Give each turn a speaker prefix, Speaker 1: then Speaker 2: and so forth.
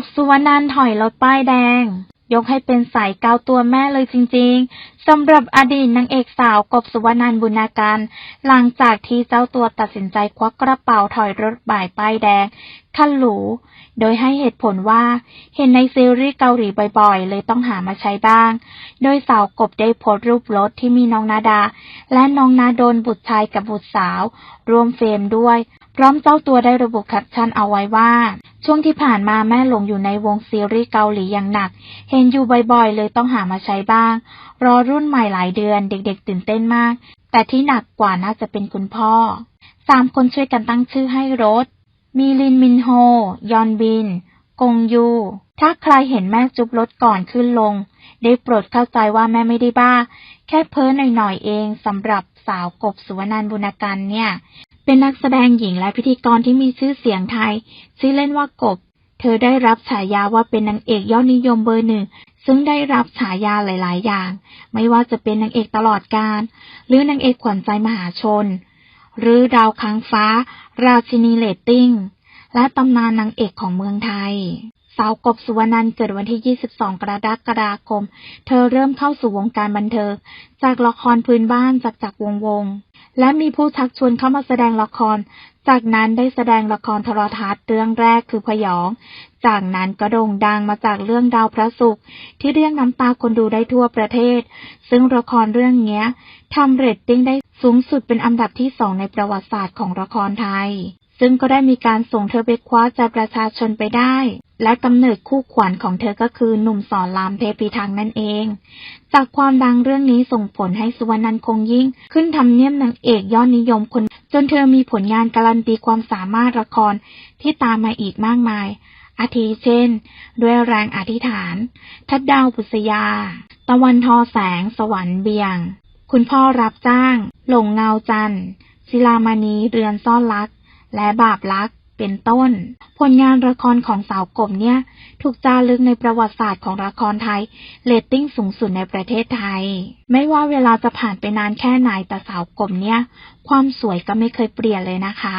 Speaker 1: บสุวรรณันถอยรถป้ายแดง ยกให้เป็นสายเกาตัวแม่เลยจริงๆสำหรับอดีตนางเอกสาวกบสุวรรณันบุญนาการหลังจากที่เจ้าตัวตัดสินใจควักกระเป๋าถอยรถบ่ายป้ายแดงคันหรูโดยให้เหตุผลว่า เห็นในซีรีส์เกาหลีบ่อยๆ เลยต้องหามาใช้บ้าง โดยสาวกบได้โพสต์รูปรถที่มีน้องนาดา และน้องนาโดนบุตรชายกับบุตรสาว รวมเฟรมด้วย พร้อมเจ้าตัวได้ระบุแคปชั่นเอาไว้ว่า ช่วงที่ผ่านมาแม่หลงอยู่ในวงซีรีส์เกาหลีอย่างหนัก เห็นอยู่บ่อยๆ เลยต้องหามาใช้บ้าง รอรุ่นใหม่หลายเดือนเด็กๆตื่นเต้นมาก แต่ที่หนักกว่าน่าจะเป็นคุณพ่อ สามคนช่วยกันตั้งชื่อให้รถ มีลินมินโฮ ยอนบิน กงยู ถ้าใครเห็นแม่จุบรถก่อนขึ้นลง ได้โปรดเข้าใจว่าแม่ไม่ได้บ้า แค่เพ้อหน่อยๆเองสำหรับสาวกบสุวรรณันบุญการเนี่ย เป็นนักแสดงหญิงและพิธีกรที่มีชื่อเสียงไทย ชื่อเล่นว่ากบ เธอได้รับฉายาว่าเป็นนางเอกยอดนิยมเบอร์หนึ่ง ซึ่งได้รับฉายาหลาย ๆ อย่าง ไม่ว่าจะเป็นนางเอกตลอดกาลหรือนางเอกขวัญใจมหาชน หรือดาวค้างฟ้า ราชินีเรตติ้ง และตำนานนางเอกของเมืองไทยสาวกบสุวรรณันเกิดวันที่ 22 กรกฎาคม เธอเริ่มเข้าสู่วงการบันเทิงจากละครพื้นบ้านจากจากวงวง และมีผู้ชักชวนเข้ามาแสดงละคร จากนั้นได้แสดงละครโทรทัศน์เรื่องแรกคือพยอง จากนั้นก็โด่งดังมาจากเรื่องดาวพระศุกร์ที่เรียกน้ำตาคนดูได้ทั่วประเทศ ซึ่งละครเรื่องเนี้ยทำเรตติ้งได้สูงสุดเป็นอันดับที่สองในประวัติศาสตร์ของละครไทย ซึ่งก็ได้มีการส่งเธอไปคว้าใจประชาชนไปได้ และกำเนิดคู่ขวัญของเธอก็คือหนุ่มสอนรามเทพีทังนั่นเอง จากความดังเรื่องนี้ส่งผลให้สุวรรณันคงยิ่ง ขึ้นทำเนียมนางเอกยอดนิยมคน จนเธอมีผลงานการันตีความสามารถละครที่ตามมาอีกมากมาย อาทิเช่น ด้วยแรงอธิษฐาน ทัดดาวบุษยา ตะวันทอแสง สวรรค์เบียง คุณพ่อรับจ้าง หลงเงาจันทร์ศิลามณีเรือนซ่อนรัก และบาปลักเป็นต้น ผลงานละครของสาวกบเนี่ย ถูกจารึกในประวัติศาสตร์ของละครไทยเรตติ้งสูงสุดในประเทศไทย ไม่ว่าเวลาจะผ่านไปนานแค่ไหนแต่สาวกบเนี่ย ความสวยก็ไม่เคยเปลี่ยนเลยนะคะ